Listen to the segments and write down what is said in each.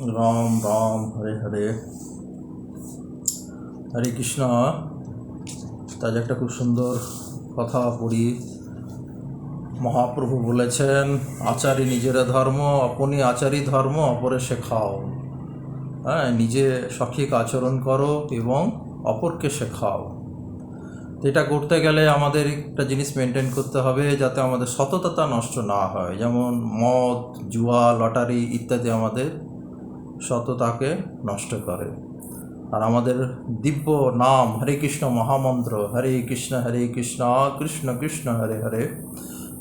রাম রাম, হরে হরে। হরে কৃষ্ণ। তাজ একটা খুব সুন্দর কথা পড়ি মহাপ্রভু বলেছেন, আচারী নিজের ধর্ম আপনি আচারী ধর্ম, অপরে শেখাও হ্যাঁ নিজে সঠিক আচরণ করো এবং অপরকে শেখাও এটা করতে গেলে আমাদের একটা জিনিস মেনটেন করতে হবে যাতে আমাদের সততা নষ্ট না হয়। যেমন মদ, জুয়া, লটারি ইত্যাদি আমাদের সততাকে নষ্ট করে। আর আমাদের দিব্য নাম হরে কৃষ্ণ মহামন্ত্র, হরে কৃষ্ণ হরে কৃষ্ণ কৃষ্ণ কৃষ্ণ, হরে হরে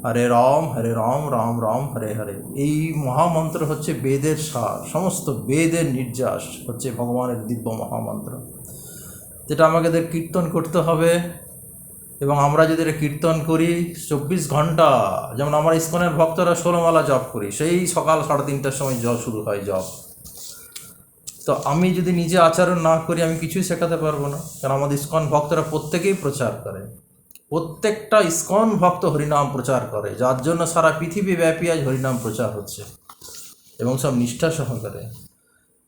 হরে রাম হরে রাম রাম রাম, হরে হরে। এই মহামন্ত্র হচ্ছে বেদের সার, সমস্ত বেদের নির্যাস হচ্ছে ভগবানের দিব্য মহামন্ত্র। যেটা আমাদের কীর্তন করতে হবে এবং আমরা যদি এটা কীর্তন করি, চব্বিশ ঘণ্টা, যেমন আমার ইস্কনের ভক্তরা ষোলোমালা জপ করি, সেই সকাল সাড়ে তিনটার সময় জপ শুরু হয় জপ। তো আমি যদি নিজে আচরণ না করি, আমি কিছুই শেখাতে পারব না। কারণ আমাদের ইস্কন ভক্তরা প্রত্যেকেই প্রচার করে। প্রত্যেকটা ইস্কন ভক্ত হরিনাম প্রচার করে। যার জন্য সারা পৃথিবী ব্যাপী আজ হরিনাম প্রচার হচ্ছে এবং সব নিষ্ঠা সহকারে।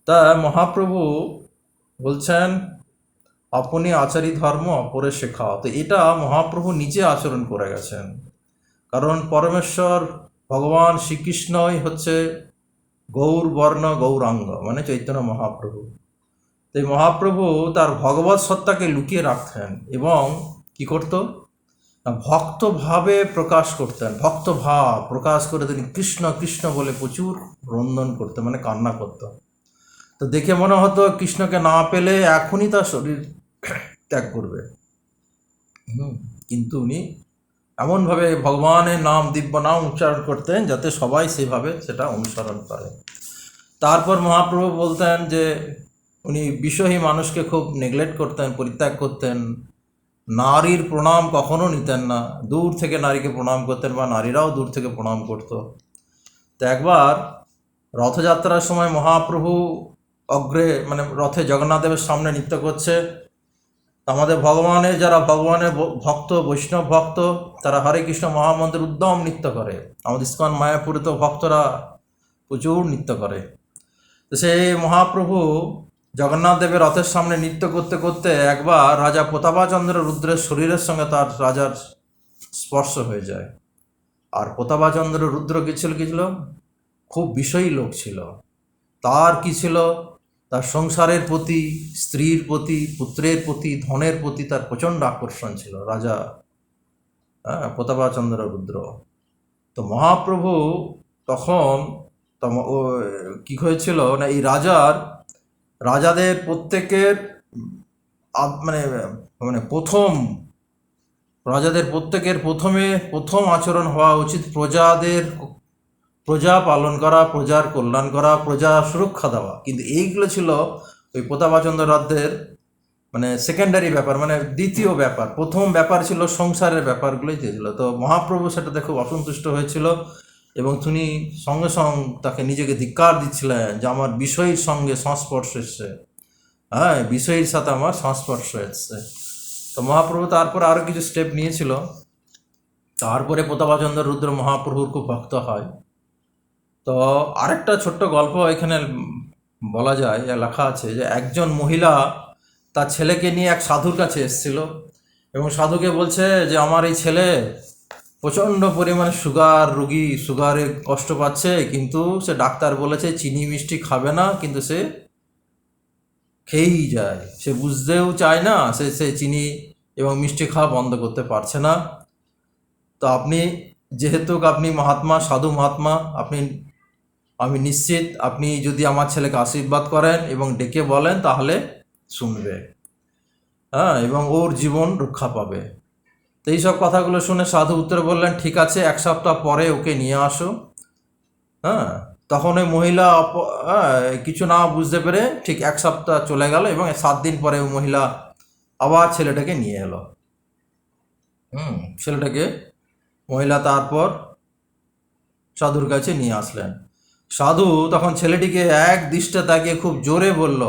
তা মহাপ্রভু বলছেন, আপনি আচারী ধর্ম অপরে শেখাও। তো এটা মহাপ্রভু নিজে আচরণ করে গেছেন। কারণ পরমেশ্বর ভগবান শ্রীকৃষ্ণই হচ্ছে গৌর বর্ণ গৌরাঙ্গ মানে চৈতন্য মহাপ্রভু। তো এই মহাপ্রভু তার ভগবত সত্তাকে লুকিয়ে রাখতেন এবং কি করত? না, ভক্তভাবে প্রকাশ করতেন, ভক্তভাব প্রকাশ করে তিনি কৃষ্ণ কৃষ্ণ বলে প্রচুর রন্ধন করতেন মানে কান্না করত। তো দেখে মনে হতো কৃষ্ণকে না পেলে এখনই তার শরীর ত্যাগ করবে। কিন্তু উনি এমনভাবে ভগবানের নাম দিব্য নাম উচ্চারণ করতেন যাতে সবাই সেভাবে সেটা অনুসরণ করে। তারপর মহাপ্রভু বলতেন যে, উনি বিষয়ী মানুষকে খুব নেগলেক্ট করতেন, পরিত্যাগ করতেন। নারীর প্রণাম কখনো নিতেন না। দূর থেকে নারীকে প্রণাম করতেন বা নারীরাও দূর থেকে প্রণাম করতো। তো একবার রথযাত্রার সময় মহাপ্রভু অগ্রে মানে রথে জগন্নাথ দেবের সামনে নৃত্য করছে। আমাদের ভগবানের যারা ভগবানের ভক্ত, বৈষ্ণব ভক্ত, তারা হরে কৃষ্ণ মহামন্ত্রের উদ্যম নৃত্য করে। আমাদের ইস্কন মায়াপুরে তো ভক্তরা প্রচুর নৃত্য করে। তো সেই মহাপ্রভু জগন্নাথ দেবের রথের সামনে নৃত্য করতে করতে একবার রাজা প্রতাপাচন্দ্র রুদ্রের শরীরের সঙ্গে তার রাজার স্পর্শ হয়ে যায়। আর প্রতাপাচন্দ্র রুদ্র কি ছিল কি ছিল? খুব বিষয়ী লোক ছিল। তার কি ছিল? তার সংসারের প্রতি, স্ত্রীর প্রতি, পুত্রের প্রতি, ধনের প্রতি তার প্রচণ্ড আকর্ষণ ছিল, রাজা হ্যাঁ প্রতাপাচন্দ্র রুদ্র তো মহাপ্রভু তখন কি হয়েছিল, না, এই রাজার, রাজাদের প্রত্যেকের মানে মানে প্রথম, রাজাদের প্রত্যেকের প্রথমে প্রথম আচরণ হওয়া উচিত প্রজাদের প্রজা পালন করা, প্রজার কল্যাণ করা, প্রজা সুরক্ষা দেওয়া। কিন্তু এইগুলো ছিল ওই প্রতাপাচন্দ্র রাজ্যের মানে সেকেন্ডারি ব্যাপার মানে দ্বিতীয় ব্যাপার। প্রথম ব্যাপার ছিল সংসারের ব্যাপারগুলোই দিয়েছিল তো মহাপ্রভু সেটাতে খুব অসন্তুষ্ট হয়েছিল এবং তিনি সঙ্গে সঙ্গে তাকে নিজেকে ধিক্কার দিচ্ছিলেন যে আমার বিষয়ের সঙ্গে সংস্পর্শ এসছে। হ্যাঁ বিষয়ের সাথে আমার সংস্পর্শ এসছে। তো মহাপ্রভু তারপর আরও কিছু স্টেপ নিয়েছিল। তারপরে প্রতাপাচন্দ্র, রুদ্র, মহাপ্রভুর খুব ভক্ত হয়। তো আরেকটা ছোট্ট গল্প এখানে বলা যায় লেখা আছে যে একজন মহিলা তার ছেলেকে নিয়ে এক সাধুর কাছে এসেছিল এবং সাধুকে বলছে যে, আমার এই ছেলে প্রচণ্ড পরিমাণে সুগার, রুগী সুগারে কষ্ট পাচ্ছে, কিন্তু সে ডাক্তার বলেছে চিনি মিষ্টি খাবে না, কিন্তু সে খেয়েই যায়। সে বুঝতেও চায় না, সে সে চিনি এবং মিষ্টি খাওয়া বন্ধ করতে পারছে না। তো আপনি, যেহেতু আপনি মহাত্মা, সাধু মহাত্মা, আপনি আমি নিশ্চিত আপনি যদি আমার ছেলেকে আশীর্বাদ করেন এবং ডেকে বলেন তাহলে শুনবে। হ্যাঁ এবং ওর জীবন রক্ষা পাবে। তো এইসব কথাগুলো শুনে সাধু উত্তর বললেন ঠিক আছে এক সপ্তাহ পরে ওকে নিয়ে আসো। হ্যাঁ তখন ওই মহিলা হ্যাঁ, কিছু না বুঝতে পেরে ঠিক এক সপ্তাহ চলে গেল এবং সাত দিন পরে ওই মহিলা আবার ছেলেটাকে নিয়ে এলো। হুম ছেলেটাকে মহিলা তারপর সাধুর কাছে নিয়ে আসলেন। সাধু তখন ছেলেটিকে এক দৃষ্টে তাকিয়ে খুব জোরে বলল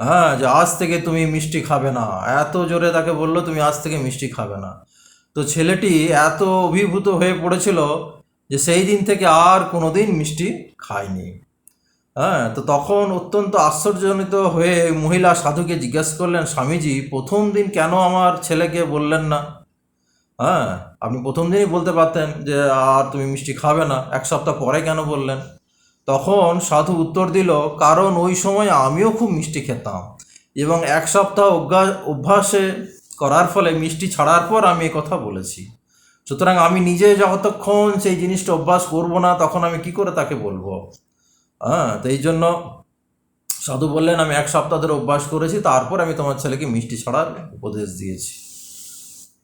হ্যাঁ যে আজ থেকে তুমি মিষ্টি খাবে না। এত জোরে তাকে বলল, তুমি আজ থেকে মিষ্টি খাবে না। তো ছেলেটি এত অভিভূত হয়ে পড়েছিল যে সেই দিন থেকে আর কোনোদিন মিষ্টি খায়নি। হ্যাঁ তো তখন অত্যন্ত আশ্চর্যজনিত হয়ে মহিলা সাধুকে জিজ্ঞেস করলেন, স্বামীজি, প্রথম দিন কেন আমার ছেলেকে বললেন না? হ্যাঁ আপনি প্রথম দিনই বলতে পারতেন যে, আর তুমি মিষ্টি খাবে না। এক সপ্তাহ পরে কেন বললেন? তখন সাধু উত্তর দিল, কারণ ওই সময় আমিও খুব মিষ্টি খেতাম এবং এক সপ্তাহ অভ্যাস, অভ্যাসে করার ফলে মিষ্টি ছাড়ার পর আমি কথা বলেছি। সুতরাং আমি নিজে যতক্ষণ সেই জিনিসটা অভ্যাস করব না, তখন আমি কি করে তাকে বলব? হ্যাঁ তো এই জন্য সাধু বললেন, আমি এক সপ্তাহ ধরে অভ্যাস করেছি, তারপর আমি তোমার ছেলেকে মিষ্টি ছাড়ার উপদেশ দিয়েছি।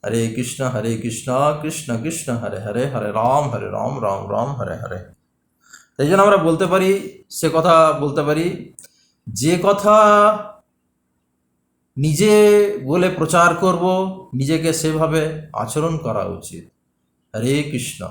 হরে কৃষ্ণ হরে কৃষ্ণ কৃষ্ণ কৃষ্ণ, হরে হরে হরে রাম হরে রাম রাম রাম, হরে হরে। তাই জন্য আমরা বলতে পারি, সে কথা বলতে পারি, যে কথা নিজে বলে প্রচার করব, নিজেকে সেভাবে আচরণ করা উচিত। হরে কৃষ্ণ।